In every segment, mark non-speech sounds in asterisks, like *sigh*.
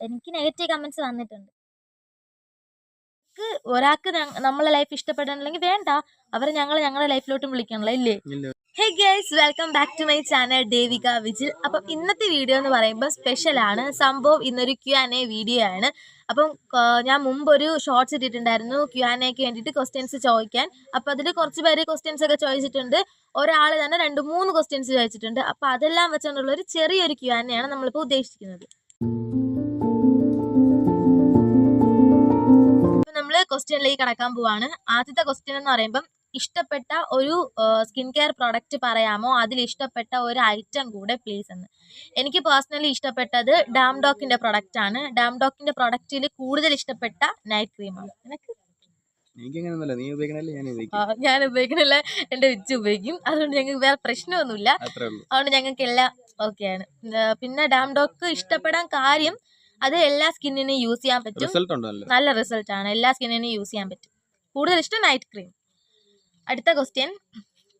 എനിക്ക് negative comments വന്നിട്ടുണ്ട്. ക്ക് ഒരാൾക്ക് നമ്മളെ ലൈഫ് ഇഷ്ടപ്പെടണമെങ്കിൽ വേണ്ട. അവരെ ഞങ്ങൾ ഞങ്ങളുടെ ലൈഫിലോട്ടും വിളിക്കണല്ലോ ഇല്ലേ? ഇല്ല. Hey guys welcome back to my channel Devika Vijil. അപ്പം ഇന്നത്തെ വീഡിയോ എന്ന് പറയുമ്പോൾ സ്പെഷ്യൽ ആണ് സംഭവം ഇന്നൊരു ക്യു ആൻ എ വീഡിയോ ആണ്. അപ്പം ഞാൻ മുമ്പ് ഒരു ഷോർട്സ് ഇട്ടിട്ടുണ്ടായിരുന്നു ക്യു ആൻ എക്ക് വേണ്ടിയിട്ട് ക്വസ്റ്റ്യൻസ് ചോദിക്കാൻ. അപ്പം അതിൽ കുറച്ച് പേര് ക്വസ്റ്റ്യൻസ് ഒക്കെ ചോദിച്ചിട്ടുണ്ട്. ഒരാൾ തന്നെ രണ്ട് മൂന്ന് ക്വസ്റ്റ്യൻസ് ചോദിച്ചിട്ടുണ്ട്. അപ്പം അതെല്ലാം വെച്ചുകൊണ്ടുള്ള ഒരു ചെറിയൊരു ക്യു ആൻ എ ആണ് നമ്മളിപ്പോൾ ഉദ്ദേശിക്കുന്നത്. നമ്മൾ ക്വസ്റ്റ്യനിലേക്ക് കടക്കാൻ പോവാണ്. ആദ്യത്തെ ക്വസ്റ്റ്യൻ എന്ന് പറയുമ്പം ഇഷ്ടപ്പെട്ട ഒരു സ്കിൻ കെയർ പ്രോഡക്റ്റ് പറയാമോ? അതിൽ ഇഷ്ടപ്പെട്ട ഒരു ഐറ്റം കൂടെ പ്ലീസ് എന്ന്. എനിക്ക് പേഴ്സണലി ഇഷ്ടപ്പെട്ടത് ഡാം ഡോക്കിന്റെ പ്രൊഡക്റ്റ് ആണ്. ഡാം ഡോക്കിന്റെ പ്രൊഡക്റ്റിൽ കൂടുതൽ ഇഷ്ടപ്പെട്ട നൈറ്റ് ക്രീമാണ് എനിക്ക് എനിക്ക് അങ്ങനെയൊന്നുമില്ല നീ ഉപയോഗിക്കണല്ലേ? ഞാൻ ആ, ഉപയോഗിക്കും. ഞാൻ ഉപയോഗിക്കണില്ല? എന്റെ വിച്ച് ഉപയോഗിക്കും. അതുകൊണ്ട് ഞങ്ങൾക്ക് വേറെ പ്രശ്നമൊന്നുമില്ല. അതുകൊണ്ട് ഞങ്ങൾക്ക് എല്ലാം ഓക്കെയാണ് പിന്നെ ഡാം ഡോക്ക് ഇഷ്ടപ്പെടാൻ കാര്യം അത് എല്ലാ സ്കിന്നിനും യൂസ് ചെയ്യാൻ പറ്റും. നല്ല റിസൾട്ട് ആണ്. എല്ലാ സ്കിന്നിനും യൂസ് ചെയ്യാൻ പറ്റും. കൂടുതൽ ഇഷ്ടം നൈറ്റ് ക്രീം അടുത്ത ക്വസ്റ്റ്യൻ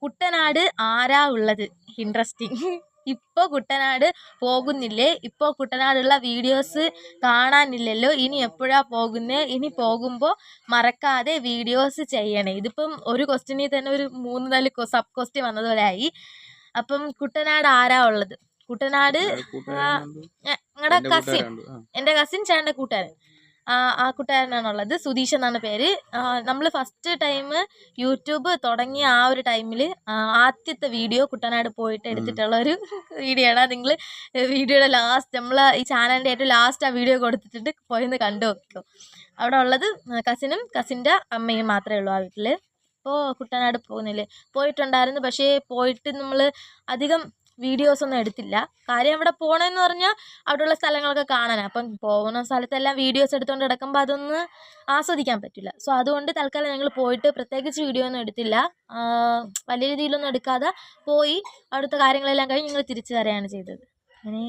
കുട്ടനാട് ആരാ ഉള്ളത്? ഇൻട്രസ്റ്റിംഗ് *laughs* ഇപ്പോൾ കുട്ടനാട് പോകുന്നില്ലേ? ഇപ്പോൾ കുട്ടനാടുള്ള വീഡിയോസ് കാണാനില്ലല്ലോ. ഇനി എപ്പോഴാ പോകുന്നേ? ഇനി പോകുമ്പോൾ മറക്കാതെ വീഡിയോസ് ചെയ്യണേ. ഇതിപ്പം ഒരു ക്വസ്റ്റ്യനിൽ തന്നെ ഒരു മൂന്ന് നാല് സബ് ക്വസ്റ്റ്യൻ വന്നതുപോലെ ആയി. അപ്പം കുട്ടനാട് ആരാ ഉള്ളത്? കുട്ടനാട് ഞങ്ങളുടെ കസിൻ എന്റെ എന്റെ കസിൻ ചേട്ടന്റെ കൂട്ടുകാരൻ. ആ കൂട്ടുകാരനാണുള്ളത്. സുധീഷ് എന്നാണ് പേര്. നമ്മൾ ഫസ്റ്റ് ടൈം യൂട്യൂബ് തുടങ്ങിയ ആ ഒരു ടൈമിൽ ആദ്യത്തെ വീഡിയോ കുട്ടനാട് പോയിട്ട് എടുത്തിട്ടുള്ള ഒരു വീഡിയോ ആണ്. നിങ്ങൾ വീഡിയോയുടെ ലാസ്റ്റ് നമ്മൾ ഈ ചാനലിന്റെ ഏറ്റവും ലാസ്റ്റ് ആ വീഡിയോ കൊടുത്തിട്ട് പോയിന്ന് കണ്ടു നോക്കിക്കോ. അവിടെ ഉള്ളത് കസിനും കസിന്റെ അമ്മയും മാത്രമേ ഉള്ളൂ ആ വീട്ടിൽ ഇപ്പോൾ കുട്ടനാട് പോകുന്നില്ലേ പോയിട്ടുണ്ടായിരുന്നു. പക്ഷേ പോയിട്ട് നമ്മൾ അധികം വീഡിയോസ് ഒന്നും എടുത്തില്ല. കാര്യം അവിടെ പോകണമെന്ന് പറഞ്ഞാൽ അവിടെയുള്ള സ്ഥലങ്ങളൊക്കെ കാണാനാണ് അപ്പം പോകുന്ന സ്ഥലത്തെല്ലാം വീഡിയോസ് എടുത്തുകൊണ്ട് കിടക്കുമ്പോൾ അതൊന്ന് ആസ്വദിക്കാൻ പറ്റില്ല. സോ അതുകൊണ്ട് തൽക്കാലം ഞങ്ങൾ പോയിട്ട് പ്രത്യേകിച്ച് വീഡിയോ ഒന്നും എടുത്തില്ല. വലിയ രീതിയിലൊന്നും എടുക്കാതെ പോയി അവിടുത്തെ കാര്യങ്ങളെല്ലാം കഴിഞ്ഞ് ഞങ്ങൾ തിരിച്ചു തരാണ് ചെയ്തത്. അങ്ങനെ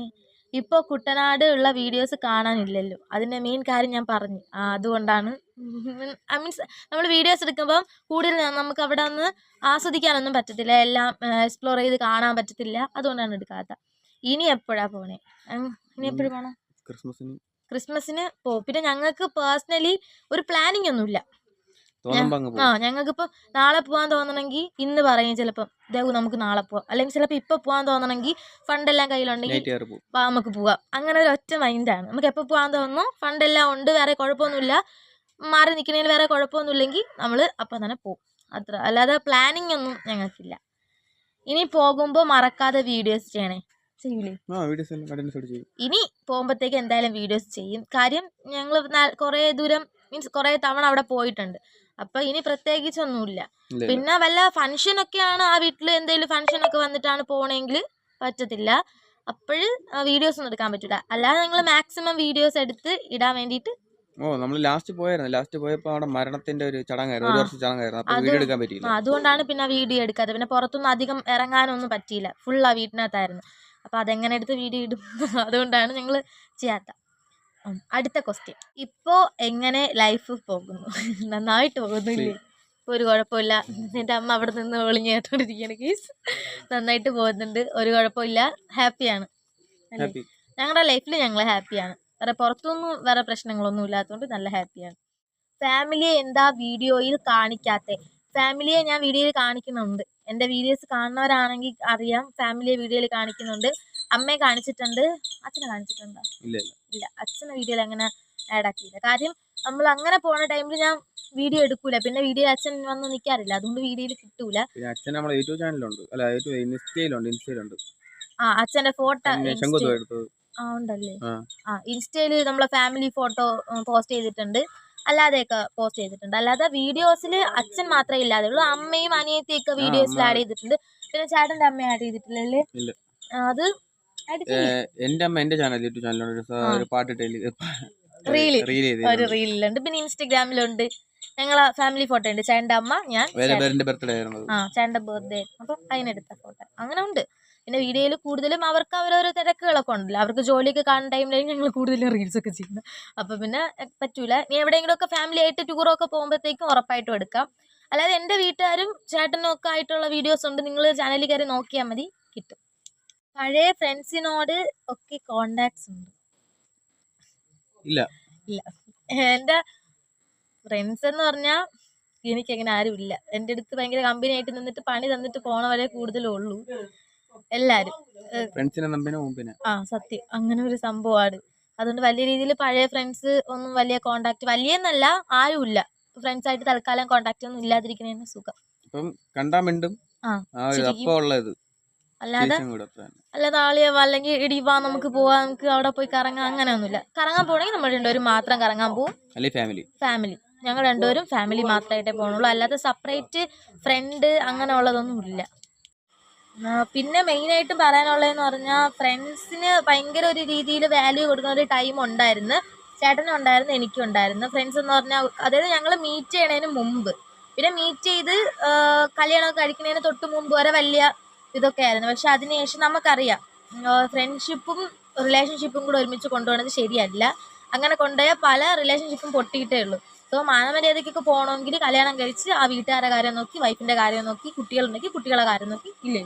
ഇപ്പോൾ കുട്ടനാട് ഉള്ള വീഡിയോസ് കാണാനില്ലല്ലോ. അതിന്റെ മെയിൻ കാര്യം ഞാൻ പറഞ്ഞു. അതുകൊണ്ടാണ് ഐ മീൻസ് നമ്മൾ വീഡിയോസ് എടുക്കുമ്പോൾ കൂടുതൽ നമുക്ക് അവിടെ ഒന്ന് ആസ്വദിക്കാനൊന്നും പറ്റത്തില്ല. എല്ലാം എക്സ്പ്ലോർ ചെയ്ത് കാണാൻ പറ്റത്തില്ല. അതുകൊണ്ടാണ് എടുക്കാത്ത ഇനി എപ്പോഴാ പോണേ? ഇനി എപ്പോഴും പോണം ക്രിസ്മസിന് ക്രിസ്മസിന് പോ. പിന്നെ ഞങ്ങൾക്ക് പേഴ്സണലി ഒരു പ്ലാനിങ് ഒന്നുമില്ല. ആ ഞങ്ങൾക്കിപ്പോ നാളെ പോകാൻ തോന്നണമെങ്കിൽ ഇന്ന് പറയും ചിലപ്പോ ദേവു നമുക്ക് നാളെ പോവാം. അല്ലെങ്കിൽ ചിലപ്പോ ഇപ്പൊ പോകാൻ തോന്നണമെങ്കിൽ ഫണ്ടെല്ലാം കയ്യിലുണ്ടെങ്കിൽ നമുക്ക് പോവാം. അങ്ങനെ ഒരു ഒറ്റ മൈൻഡാണ് നമുക്ക് എപ്പോൾ പോകാൻ തോന്നുന്നു? ഫണ്ട് എല്ലാം ഉണ്ട്. വേറെ കുഴപ്പമൊന്നുമില്ല. മാറി നിൽക്കുന്നതിൽ വേറെ കുഴപ്പമൊന്നുമില്ലെങ്കിൽ നമ്മൾ അപ്പം തന്നെ പോകും അത്ര. അല്ലാതെ പ്ലാനിങ് ഒന്നും ഞങ്ങൾക്കില്ല. ഇനി പോകുമ്പോൾ മറക്കാതെ വീഡിയോസ് ചെയ്യണേ. ചെയ്യൂലേ? ഇനി പോകുമ്പോഴത്തേക്ക് എന്തായാലും വീഡിയോസ് ചെയ്യും. കാര്യം ഞങ്ങൾ കുറേ ദൂരം മീൻസ് കുറേ തവണ അവിടെ പോയിട്ടുണ്ട്. അപ്പൊ ഇനി പ്രത്യേകിച്ചൊന്നുമില്ല. പിന്നെ വല്ല വല്ല ഫംഗ്ഷനൊക്കെയാണ് ആ വീട്ടിൽ എന്തെങ്കിലും ഫംഗ്ഷനൊക്കെ വന്നിട്ടാണ് പോകണമെങ്കിൽ പറ്റത്തില്ല. അപ്പോഴും വീഡിയോസ് ഒന്നും എടുക്കാൻ പറ്റില്ല അല്ലാതെ ഞങ്ങൾ മാക്സിമം വീഡിയോസ് എടുത്ത് ഇടാൻ വേണ്ടിയിട്ട് ഓ നമ്മൾ ലാസ്റ്റ് പോയായിരുന്നു. ലാസ്റ്റ് പോയപ്പോ അവിടെ മരണത്തിന്റെ ഒരു ചടങ്ങായിരുന്നു. ഒരു. വർഷം ചടങ്ങായിരുന്നു. അപ്പൊ വീഡിയോ എടുക്കാൻ പറ്റിയില്ല. അതുകൊണ്ടാണ് പിന്നെ വീഡിയോ എടുക്കാതെ പിന്നെ പുറത്തൊന്നും അധികം ഇറങ്ങാനൊന്നും പറ്റിയില്ല. ഫുൾ ആ വീട്ടിനകത്തായിരുന്നു. അപ്പൊ അതെങ്ങനെ എടുത്ത് വീഡിയോ ഇടും? *laughs* അതുകൊണ്ടാണ് ഞങ്ങൾ ചെയ്യാത്ത. അടുത്ത ക്വസ്റ്റ്യൻ ഇപ്പോ എങ്ങനെ ലൈഫ് പോകുന്നു? *laughs* നന്നായിട്ട് പോകുന്നില്ലേ? ഇപ്പൊ ഒരു കുഴപ്പമില്ല. എന്റെ അമ്മ അവിടെ നിന്ന് ഒളിഞ്ഞ് കേട്ടോണ്ടിരിക്കുകയാണ് കേസ് നന്നായിട്ട് പോകുന്നുണ്ട്. ഒരു കുഴപ്പമില്ല. ഹാപ്പിയാണ് ഞങ്ങളുടെ ലൈഫിൽ ഞങ്ങൾ ഹാപ്പിയാണ് വേറെ പുറത്തൊന്നും വേറെ പ്രശ്നങ്ങളൊന്നും ഇല്ലാത്തതുകൊണ്ട് നല്ല ഹാപ്പിയാണ് ഫാമിലിയെ എന്താ വീഡിയോയിൽ കാണിക്കാത്തെ? ഫാമിലിയെ ഞാൻ വീഡിയോയിൽ കാണിക്കുന്നുണ്ട്. എന്റെ വീഡിയോസ് കാണുന്നവരാണെങ്കിൽ അറിയാം ഫാമിലിയെ വീഡിയോയിൽ കാണിക്കുന്നുണ്ട്. അമ്മയെ കാണിച്ചിട്ടുണ്ട്. അച്ഛനെ കാണിച്ചിട്ടുണ്ടോ? ഇല്ല അച്ഛനെ വീഡിയോയിൽ അങ്ങനെ ആഡ് ആക്കിയില്ല. കാര്യം നമ്മൾ അങ്ങനെ പോണ ടൈമിൽ ഞാൻ വീഡിയോ എടുക്കൂല. പിന്നെ വീഡിയോ അച്ഛൻ വന്ന് നിൽക്കാറില്ല അതുകൊണ്ട് വീഡിയോയിൽ കിട്ടൂല. അച്ഛൻ യൂട്യൂബ് ചാനലുണ്ട് അല്ല യൂട്യൂബ് ഇൻസ്റ്റയിലുണ്ട് ഇൻസ്റ്റയിലുണ്ട്. ആ അച്ഛന്റെ ഫോട്ടോ ആ ഉണ്ടല്ലേ. ആ. ഇൻസ്റ്റയിൽ നമ്മളെ ഫാമിലി ഫോട്ടോ പോസ്റ്റ് ചെയ്തിട്ടുണ്ട്. അല്ലാതെയൊക്കെ പോസ്റ്റ് ചെയ്തിട്ടുണ്ട്. അല്ലാതെ വീഡിയോസിൽ അച്ഛൻ മാത്രമേ ഇല്ലാതെ ഉള്ളൂ അമ്മയും അനിയത്തിയൊക്കെ വീഡിയോസിൽ ആഡ് ചെയ്തിട്ടുണ്ട്. പിന്നെ ചേട്ടന്റെ അമ്മ ആഡ് ചെയ്തിട്ടില്ലല്ലേ അത് എന്റെ അമ്മ എന്റെ ചാനൽ യൂട്യൂബ് ചാനലുണ്ട് ഒരു ആ. ഒരു റീലുണ്ട് റീലിലുണ്ട് പിന്നെ ഇൻസ്റ്റഗ്രാമിലുണ്ട്. ഞങ്ങളെ ഫാമിലി ഫോട്ടോ ഉണ്ട്. ചേട്ടന്റെ അമ്മ ഞാൻ ചേട്ടൻ. ബർത്ത്ഡേ ആയിരുന്നു. ആ ചേട്ടന്റെ ബർത്ത്ഡേ അപ്പം അതിനെടുത്ത ഫോട്ടോ അങ്ങനെ ഉണ്ട്. പിന്നെ വീഡിയോയിൽ കൂടുതലും അവർക്ക് അവരോരോ തിരക്കുകളൊക്കെ ഉണ്ടല്ലോ. അവർക്ക് ജോലിയൊക്കെ കാണുന്ന ടൈമിലായി ഞങ്ങൾ കൂടുതലും റീൽസൊക്കെ ചെയ്യുന്നത്. അപ്പോൾ പിന്നെ പറ്റൂല. ഇനി എവിടെയെങ്കിലുമൊക്കെ ഫാമിലി ആയിട്ട് ടൂറൊക്കെ പോകുമ്പോഴത്തേക്കും ഉറപ്പായിട്ടും എടുക്കാം. അല്ലാതെ എന്റെ വീട്ടുകാരും ചേട്ടനും ഒക്കെ ആയിട്ടുള്ള വീഡിയോസ് ഉണ്ട്. നിങ്ങൾ ചാനലിൽ കയറി നോക്കിയാൽ മതി. കിട്ടും. പഴയ ഫ്രണ്ട്സിനോട് ഒക്കെ കോണ്ടാക്ട്സ് ഉണ്ട്. ഇല്ല. ഇല്ല. എന്റെ ഫ്രണ്ട്സ് എന്ന് പറഞ്ഞാൽ എനിക്ക് അങ്ങനെ ആരും ഇല്ല എന്റെ അടുത്ത് ഭയങ്കര കമ്പനി ആയിട്ട് നിന്നിട്ട് പണി തന്നിട്ട് പോണവരെ കൂടുതലേ ഉള്ളൂ. എല്ലാവരും ഫ്രണ്ട്സിനെ നമ്പിനെ മുമ്പിനെ. ആ സത്യം. അങ്ങനെ ഒരു സംഭവമാണ് അതുകൊണ്ട് വലിയ രീതിയിൽ പഴയ ഫ്രണ്ട്സ് ഒന്നും വലിയ കോണ്ടാക്ട് ആരും ഇല്ല ഫ്രണ്ട്സ് ആയിട്ട് തൽക്കാലം കോണ്ടാക്ട് ഒന്നും ഇല്ലാതിരിക്കുന്നതിന് സുഖം. ഇപ്പം കണ്ടാ മിണ്ടും. ആ, ആ ഒരു ഉള്ളത് അല്ലാതെ ചേച്ചിയും കൂടെ അല്ല നാളെയോ അല്ലെങ്കിൽ ഇടി വാ നമുക്ക് പോവാ നമുക്ക് അവിടെ പോയി കറങ്ങാം അങ്ങനെയൊന്നുമില്ല. കറങ്ങാൻ പോണെങ്കിൽ നമ്മൾ രണ്ടുപേരും മാത്രം കറങ്ങാൻ പോകും അല്ലെങ്കിൽ ഫാമിലി? ഫാമിലി. ഞങ്ങൾ രണ്ടുപേരും ഫാമിലി മാത്രമായിട്ടേ പോകണുള്ളൂ അല്ലാതെ സെപ്പറേറ്റ് ഫ്രണ്ട് അങ്ങനെ ഉള്ളതൊന്നും ഇല്ല പിന്നെ മെയിനായിട്ട് പറയാനുള്ളതെന്ന് പറഞ്ഞാൽ ഫ്രണ്ട്സിന് ഭയങ്കര ഒരു രീതിയിൽ വാല്യൂ കൊടുക്കുന്ന ഒരു ടൈം ഉണ്ടായിരുന്നു. ചേട്ടനും ഉണ്ടായിരുന്നു എനിക്കും ഉണ്ടായിരുന്നു. ഫ്രണ്ട്സ് എന്ന് പറഞ്ഞാൽ അതായത് ഞങ്ങൾ മീറ്റ് ചെയ്യണതിന് മുമ്പ്. പിന്നെ മീറ്റ് ചെയ്ത് കല്യാണമൊക്കെ കഴിക്കുന്നതിന് തൊട്ട് മുമ്പ് വരെ വലിയ ഇതൊക്കെ ആയിരുന്നു. പക്ഷെ അതിനുശേഷം നമുക്കറിയാം ഫ്രണ്ട്ഷിപ്പും റിലേഷൻഷിപ്പും കൂടെ ഒരുമിച്ച് കൊണ്ടുപോകുന്നത് ശരിയല്ല. അങ്ങനെ കൊണ്ടുപോയാൽ പല റിലേഷൻഷിപ്പും പൊട്ടിയിട്ടേ ഉള്ളൂ. സോ മാനമര്യാദയ്ക്കൊക്കെ പോകണമെങ്കിൽ കല്യാണം കഴിച്ച് ആ വീട്ടുകാരുടെ കാര്യം നോക്കി വൈഫിന്റെ കാര്യം നോക്കി കുട്ടികളുണ്ടെങ്കിൽ കുട്ടികളെ കാര്യം നോക്കി ഇല്ലേ?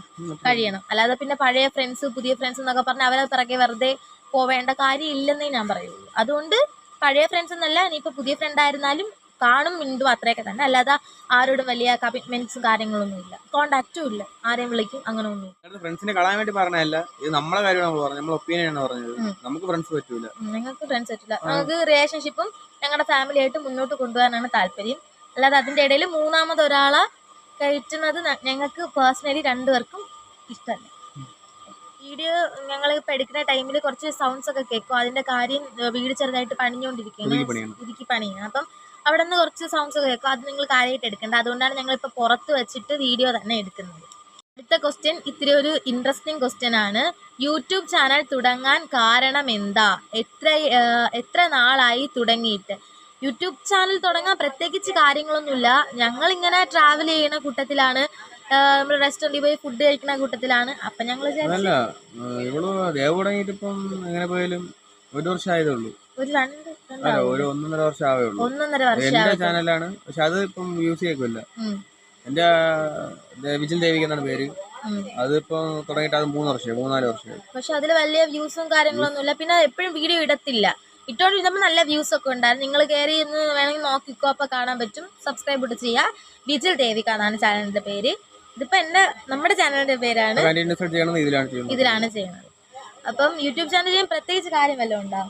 കഴിയണം. അല്ലാതെ പിന്നെ പഴയ ഫ്രണ്ട്സ് പുതിയ ഫ്രണ്ട്സ് എന്നൊക്കെ പറഞ്ഞ് അവരെ പിറകെ വെറുതെ പോവേണ്ട കാര്യം ഇല്ലെന്നേ ഞാൻ പറയുള്ളൂ. അതുകൊണ്ട് പഴയ ഫ്രണ്ട്സ് എന്നല്ല ഇനിയിപ്പോൾ പുതിയ ഫ്രണ്ട് ആയിരുന്നാലും കാണും മിണ്ടും അത്രയൊക്കെ തന്നെ. അല്ലാതെ ആരോടും വലിയ കമ്മിറ്റ്മെന്റ്സും കാര്യങ്ങളൊന്നും ഇല്ല കോണ്ടാക്റ്റും ഇല്ല. ആരെയും വിളിക്കും അങ്ങനെ ഒന്നും ഫ്രണ്ട്സിനെ കളയാൻ വേണ്ടി പറഞ്ഞല്ല ഇത് നമ്മളെ കാര്യമാണ് നമ്മൾ പറഞ്ഞത്. നമ്മൾ ഒപ്പീനിയൻ ആണ് പറഞ്ഞത്. നമുക്ക് ഫ്രണ്ട്സ് പറ്റൂല. നിങ്ങൾക്ക് ഞങ്ങൾക്ക് ഫ്രണ്ട്സ് പറ്റില്ല ഞങ്ങൾക്ക് റിലേഷൻഷിപ്പും ഞങ്ങളുടെ ഫാമിലി ആയിട്ട് മുന്നോട്ട് കൊണ്ടുപോകാനാണ് താല്പര്യം. അല്ലാതെ അതിന്റെ ഇടയിൽ മൂന്നാമത് ഒരാളെ കയറ്റുന്നത് ഞങ്ങൾക്ക് പേഴ്സണലി രണ്ടുപേർക്കും ഇഷ്ടമല്ല. വീഡിയോ ഞങ്ങൾ ഇപ്പം എടുക്കുന്ന ടൈമിൽ കുറച്ച് സൗണ്ട്സ് ഒക്കെ കേൾക്കും. അതിന്റെ കാര്യം വീട് ചെറുതായിട്ട് പണിഞ്ഞുകൊണ്ടിരിക്കുകയാണ്. പുതുക്കി പണിയാണ്. അപ്പം അവിടെ നിന്ന് കുറച്ച് സൗണ്ട്സ് കേൾക്കും. അത് നിങ്ങൾ കാര്യമായിട്ട് എടുക്കേണ്ട. അതുകൊണ്ടാണ് ഞങ്ങൾ ഇപ്പോൾ പുറത്ത് വെച്ചിട്ട് വീഡിയോ തന്നെ എടുക്കുന്നത്. അടുത്ത ക്വസ്റ്റ്യൻ ഇത്തിരി ഒരു ഇൻട്രസ്റ്റിംഗ് ക്വസ്റ്റ്യൻ ആണ്. യൂട്യൂബ് ചാനൽ തുടങ്ങാൻ കാരണം എന്താ? എത്ര എത്ര നാളായി തുടങ്ങിയിട്ട്? യൂട്യൂബ് ചാനൽ തുടങ്ങാൻ പ്രത്യേകിച്ച് കാര്യങ്ങളൊന്നുമില്ല. ഞങ്ങളിങ്ങനെ ട്രാവൽ ചെയ്യുന്ന കൂട്ടത്തിലാണ്. നമ്മൾ റെസ്റ്റോറന്റിൽ പോയി ഫുഡ് കഴിക്കുന്ന കൂട്ടത്തിലാണ്. അപ്പം ഞങ്ങൾ ഇവൾ ദേവ് തുടങ്ങിയിട്ട് ഇപ്പം എങ്ങനെ പോയാലും ഒരു വർഷം ആയതേ ഉള്ളൂ. ഒരു രണ്ട് അല്ല രണ്ടാവും. ഒരു ഒന്നൊന്നര വർഷം ആവേ ഉള്ളൂ. ഒന്നൊന്നര എന്റെ ചാനലാണ്. പക്ഷെ അത് ഇപ്പം യൂസ് ചെയ്യില്ല എന്റെ വിജിൽ ദേവിക എന്നാണ് പേര്. അതിപ്പോ തുടങ്ങിയിട്ട് അത് മൂന്ന് വർഷമായി മൂന്നാൽ വർഷമായി. പക്ഷെ അതിൽ വലിയ വ്യൂസും കാര്യങ്ങളൊന്നുമില്ല പിന്നെ എപ്പോഴും വീഡിയോ ഇടത്തില്ല. ഇട്ടോണ്ടിരുന്നപ്പോൾ നല്ല വ്യൂസ് ഒക്കെ ഉണ്ടായിരുന്നു. നിങ്ങൾ കയറി ഒന്ന് വേണമെങ്കിൽ നോക്കിക്കോ അപ്പോൾ കാണാൻ പറ്റും. സബ്സ്ക്രൈബ് ഇട്ട് ചെയ്യുക വിജിൽ ദേവിക എന്നാണ് ചാനലിന്റെ പേര്. ഇതിപ്പോ എന്റെ നമ്മുടെ ചാനലിന്റെ പേരാണ് ഇതിലാണ് ചെയ്യുന്നത്. അപ്പം യൂട്യൂബ് ചാനൽ ചെയ്യാൻ പ്രത്യേകിച്ച് കാര്യം വല്ലതും ഉണ്ടോ?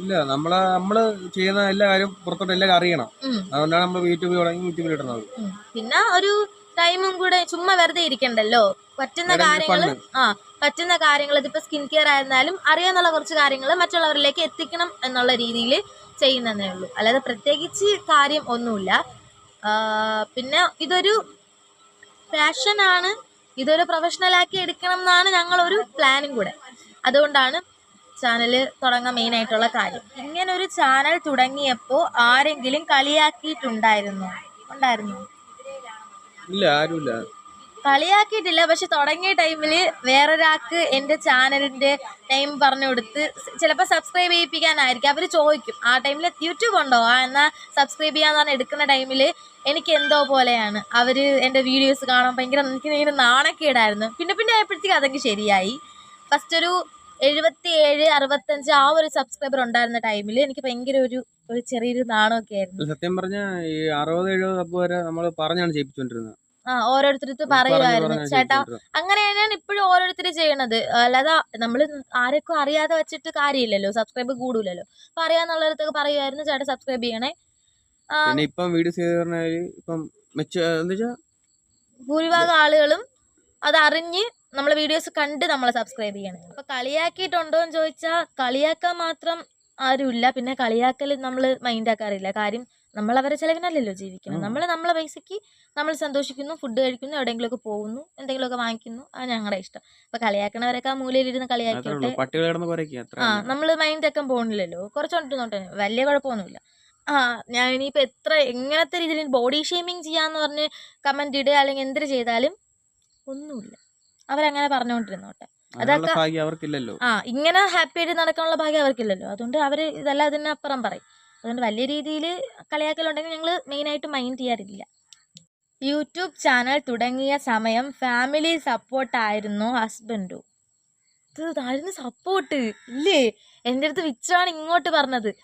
ഇല്ല നമ്മളെ നമ്മൾ ചെയ്യുന്ന എല്ലാ കാര്യം പുറത്തോട്ട് എല്ലാവരും അറിയണം. അതുകൊണ്ടാണ് നമ്മൾ യൂട്യൂബിൽ തുടങ്ങി യൂട്യൂബിൽ ഇടുന്നത്. പിന്നെ ഒരു ടൈമും കൂടെ ചുമ്മാ വെറുതെ ഇരിക്കണ്ടല്ലോ? പറ്റുന്ന കാര്യങ്ങൾ കാര്യങ്ങൾ ആ പറ്റുന്ന കാര്യങ്ങൾ ഇതിപ്പോ സ്കിൻ കെയർ ആയിരുന്നാലും അറിയാന്നുള്ള കുറച്ച് കാര്യങ്ങൾ മറ്റുള്ളവരിലേക്ക് എത്തിക്കണം എന്നുള്ള രീതിയിൽ ചെയ്യുന്നതേ ഉള്ളൂ. അല്ലാതെ പ്രത്യേകിച്ച് കാര്യം ഒന്നുമില്ല. പിന്നെ ഇതൊരു പാഷനാണ് ഇതൊരു പ്രൊഫഷണൽ ആക്കി എടുക്കണം എന്നാണ് ഞങ്ങളൊരു പ്ലാനും കൂടെ. അതുകൊണ്ടാണ് ചാനൽ തുടങ്ങാൻ മെയിൻ ആയിട്ടുള്ള കാര്യം. ഇങ്ങനെ ഒരു ചാനൽ തുടങ്ങിയപ്പോ ആരെങ്കിലും കളിയാക്കിയിട്ടുണ്ടായിരുന്നു? ഉണ്ടായിരുന്നു? ഇല്ല ആരുമില്ല. കളിയാക്കിയിട്ടില്ല പക്ഷെ തുടങ്ങിയ ടൈമിൽ വേറൊരാൾക്ക് എന്റെ ചാനലിന്റെ ടൈം പറഞ്ഞു കൊടുത്ത് ചിലപ്പോൾ സബ്സ്ക്രൈബ് ചെയ്യിപ്പിക്കാനായിരിക്കും. അവർ ചോദിക്കും ആ ടൈമിൽ യൂട്യൂബ് ഉണ്ടോ? ആ എന്നാൽ സബ്സ്ക്രൈബ് ചെയ്യാന്ന് പറഞ്ഞ എടുക്കുന്ന ടൈമിൽ എനിക്ക് എന്തോ പോലെയാണ്. അവർ എന്റെ വീഡിയോസ് കാണാൻ ഭയങ്കര എനിക്ക് ഭയങ്കര നാണക്കേടായിരുന്നു. പിന്നെ പിന്നെ ആയപ്പോഴത്തേക്ക് അതൊക്കെ ശരിയായി. ഫസ്റ്റ് ഒരു എഴുപത്തി ഏഴ് അറുപത്തഞ്ച് ആ ഒരു സബ്സ്ക്രൈബർ ഉണ്ടായിരുന്ന ടൈമിൽ എനിക്ക് ഭയങ്കര ഒരു ഒരു ചെറിയൊരു നാണമൊക്കെ ആയിരുന്നു. സത്യം പറഞ്ഞ ഈ അറുപത് എഴുപത് അപ്പ് വരെ നമ്മൾ പറഞ്ഞാണ് ചെയ്യിപ്പിച്ചോണ്ടിരുന്നത് ആ ഓരോരുത്തരത്ത് പറയുമായിരുന്നു ചേട്ടാ. അങ്ങനെ തന്നെയാണ് ഇപ്പോഴും ഓരോരുത്തർ ചെയ്യണത്. അല്ലാതെ നമ്മൾ ആരൊക്കെ അറിയാതെ വെച്ചിട്ട് കാര്യമില്ലല്ലോ. സബ്സ്ക്രൈബ് കൂടൂലല്ലോ. അപ്പൊ അറിയാന്നുള്ളവരത്തൊക്കെ പറയുമായിരുന്നു ചേട്ടാ സബ്സ്ക്രൈബ് ചെയ്യണേ. പിന്നെ ഇപ്പം വീഡിയോസ് ചെയ്ത് പറഞ്ഞാൽ ഇപ്പം എന്താ വെച്ചാ ഭൂരിഭാഗം ആളുകളും അത് അറിഞ്ഞ് നമ്മളെ വീഡിയോസ് കണ്ട് നമ്മളെ സബ്സ്ക്രൈബ് ചെയ്യണം. അപ്പൊ കളിയാക്കിയിട്ടുണ്ടോ എന്ന് ചോദിച്ചാൽ കളിയാക്കാൻ മാത്രം ആരുമില്ല. പിന്നെ കളിയാക്കൽ നമ്മൾ മൈൻഡ് ആക്കാറില്ല. കാര്യം നമ്മൾ അവരെ ചെലവിനല്ലല്ലോ ജീവിക്കുന്നത് നമ്മൾ നമ്മളെ പൈസക്ക് നമ്മൾ സന്തോഷിക്കുന്നു ഫുഡ് കഴിക്കുന്നു എവിടെയെങ്കിലുമൊക്കെ പോകുന്നു എന്തെങ്കിലുമൊക്കെ വാങ്ങിക്കുന്നു. അത് ഞങ്ങളുടെ ഇഷ്ടം. അപ്പൊ കളിയാക്കണവരൊക്കെ ആ മൂലയിലിരുന്ന് കളിയാക്കിയിട്ട് ആ നമ്മൾ മൈൻഡ് ഒക്കെ പോകണില്ലല്ലോ കുറച്ചോണ്ട് നോട്ടെ വലിയ കുഴപ്പമൊന്നുമില്ല ആ ഞാൻ ഇനിയിപ്പോൾ എത്ര എങ്ങനത്തെ രീതിയിൽ ബോഡി ഷേമിങ് ചെയ്യാന്ന് പറഞ്ഞ് കമന്റ് ഇടുക അല്ലെങ്കിൽ എന്തിനു ചെയ്താലും ഒന്നുമില്ല. അവരങ്ങനെ പറഞ്ഞുകൊണ്ടിരുന്നോട്ടെ. അതിനുള്ള അതൊക്കെ- അവർക്കില്ലല്ലോ. ആ ഇങ്ങനെ ഹാപ്പി ആയിട്ട് നടക്കാനുള്ള ഭാഗ്യം അവർക്കില്ലല്ലോ. അതുകൊണ്ട് അവർ ഇതെല്ലാം അതിനപ്പുറം പറയും. അതുകൊണ്ട് വലിയ രീതിയിൽ കളിയാക്കലുണ്ടെങ്കിൽ ഞങ്ങൾ മെയിനായിട്ട് മൈൻഡ് ചെയ്യാറില്ല. യൂട്യൂബ് ചാനൽ തുടങ്ങിയ സമയം ഫാമിലി സപ്പോർട്ട് സപ്പോർട്ടായിരുന്നു ഹസ്ബൻഡു ഇതായിരുന്നു സപ്പോർട്ട് ഇല്ലേ? എന്റെ അടുത്ത് വിച്ചാണ് ഇങ്ങോട്ട് പറഞ്ഞത്.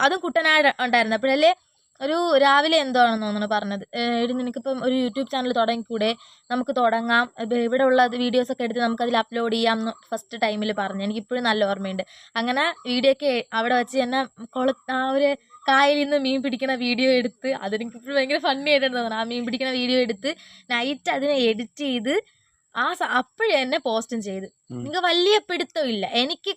അതും കുട്ടനാട് ഉണ്ടായിരുന്നു അപ്പോഴല്ലേ ഒരു രാവിലെ എന്തോ ആണെന്ന് തോന്നുന്നു പറഞ്ഞത്. എടി നിനക്കിപ്പം ഒരു യൂട്യൂബ് ചാനൽ തുടങ്ങിക്കൂടെ? നമുക്ക് തുടങ്ങാം. ഇവിടെ ഉള്ള വീഡിയോസ് ഒക്കെ എടുത്ത് നമുക്ക് അതിൽ അപ്ലോഡ് ചെയ്യാം എന്ന് ഫസ്റ്റ് ടൈമിൽ പറഞ്ഞു. എനിക്ക് എനിക്കിപ്പോഴും നല്ല ഓർമ്മയുണ്ട്. അങ്ങനെ വീഡിയോ ഒക്കെ അവിടെ വെച്ച് തന്നെ കുള ആ ഒരു കായലിൽ നിന്ന് മീൻ പിടിക്കുന്ന വീഡിയോ എടുത്ത് അതെനിക്കിപ്പോഴും ഭയങ്കര ഫണ്ണി ആയിട്ടാണ് തോന്നുന്നത്. ആ മീൻ പിടിക്കുന്ന വീഡിയോ എടുത്ത് നൈറ്റ് അതിനെ എഡിറ്റ് ചെയ്ത് ആ അപ്പോഴേ എന്നെ പോസ്റ്റും ചെയ്ത്. നിങ്ങൾക്ക് വലിയ പിടുത്തമില്ല എനിക്ക്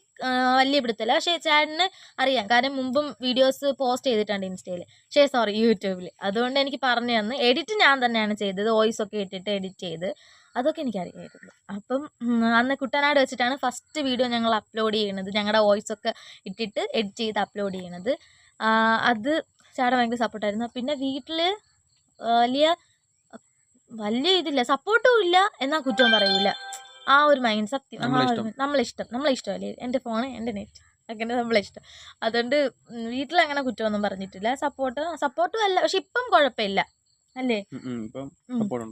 വലിയ പിടുത്തമില്ല പക്ഷേ ചേട്ടന് അറിയാം. കാരണം മുമ്പും വീഡിയോസ് പോസ്റ്റ് ചെയ്തിട്ടുണ്ട് ഇൻസ്റ്റയിൽ പക്ഷേ സോറി യൂട്യൂബിൽ അതുകൊണ്ട് എനിക്ക് പറഞ്ഞു തന്ന്. എഡിറ്റ് ഞാൻ തന്നെയാണ് ചെയ്തത്. വോയിസ് ഒക്കെ ഇട്ടിട്ട് എഡിറ്റ് ചെയ്ത്. അതൊക്കെ എനിക്ക് എനിക്കറിയായിരുന്നു അപ്പം അന്ന് കുട്ടനാട് വെച്ചിട്ടാണ് ഫസ്റ്റ് വീഡിയോ ഞങ്ങൾ അപ്ലോഡ് ചെയ്യണത്. ഞങ്ങളുടെ വോയിസ് ഒക്കെ ഇട്ടിട്ട് എഡിറ്റ് ചെയ്ത് അപ്ലോഡ് ചെയ്യണത്. അത് ചേട്ടൻ ഭയങ്കര സപ്പോർട്ടായിരുന്നു. പിന്നെ വീട്ടിൽ വലിയ വലിയ ഇതില്ല. സപ്പോർട്ടും ഇല്ല എന്നാ കുറ്റവും പറയൂല. ആ ഒരു മൈൻഡ് സത്യം. നമ്മളിഷ്ടം നമ്മളെ ഒരു ഇഷ്ടം. നമ്മളെ ഇഷ്ടമല്ലേ? എന്റെ ഫോണ് എന്റെ നെറ്റ് അങ്ങനെ നമ്മളെ ഇഷ്ടം. അതുകൊണ്ട് വീട്ടിൽ അങ്ങനെ കുറ്റമൊന്നും പറഞ്ഞിട്ടില്ല. സപ്പോർട്ട് സപ്പോർട്ടും അല്ല. പക്ഷെ ഇപ്പം കുഴപ്പമില്ല. അല്ലേ?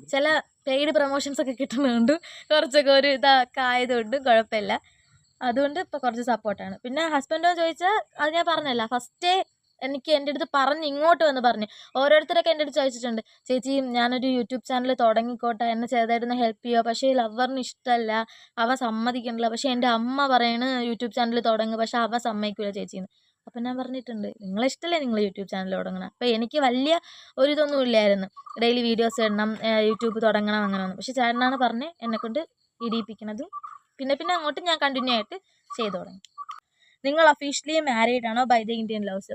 ചില പെയ്ഡ് പ്രൊമോഷൻസ് ഒക്കെ കിട്ടുന്നതുകൊണ്ട് കുറച്ചൊക്കെ ഒരു ഇതൊക്കെ ആയതുകൊണ്ട് കുഴപ്പമില്ല. അതുകൊണ്ട് ഇപ്പൊ കുറച്ച് സപ്പോർട്ടാണ് പിന്നെ ഹസ്ബൻഡോ ചോദിച്ചാൽ അത് ഞാൻ പറഞ്ഞല്ല ഫസ്റ്റേ എനിക്ക് എന്റെ അടുത്ത് പറഞ്ഞ് ഇങ്ങോട്ട് വന്ന് പറഞ്ഞു. ഓരോരുത്തരൊക്കെ എന്റെ അടുത്ത് ചോദിച്ചിട്ടുണ്ട്. ചേച്ചി ഞാനൊരു യൂട്യൂബ് ചാനൽ തുടങ്ങിക്കോട്ടെ. എന്നെ ചെറുതായിട്ടൊന്ന് ഹെൽപ്പ് ചെയ്യുമോ പക്ഷേ ലവറിന് ഇഷ്ടമല്ല അവ സമ്മതിക്കണില്ല. പക്ഷേ എന്റെ അമ്മ പറയണ് യൂട്യൂബ് ചാനൽ തുടങ്ങുക പക്ഷെ അവ സമ്മതിക്കില്ല ചേച്ചിന്ന്. അപ്പം ഞാൻ പറഞ്ഞിട്ടുണ്ട്. നിങ്ങളെ ഇഷ്ടമല്ലേ നിങ്ങൾ യൂട്യൂബ് ചാനൽ തുടങ്ങണം? അപ്പോൾ എനിക്ക് വലിയ ഒരു ഇതൊന്നും ഇല്ലായിരുന്നു. ഡെയിലി വീഡിയോസ് ഇടണം യൂട്യൂബ് തുടങ്ങണം അങ്ങനെ ഒന്നും. പക്ഷേ ചേട്ടനാണ് പറഞ്ഞ് എന്നെക്കൊണ്ട് ഇടിയിപ്പിക്കണതും പിന്നെ പിന്നെ അങ്ങോട്ട് ഞാൻ കണ്ടിന്യൂ ആയിട്ട് ചെയ്തു തുടങ്ങി. നിങ്ങൾ ഒഫീഷ്യലി മാരീഡ് ആണോ ബൈ ദ ഇന്ത്യൻ ലവ്സ്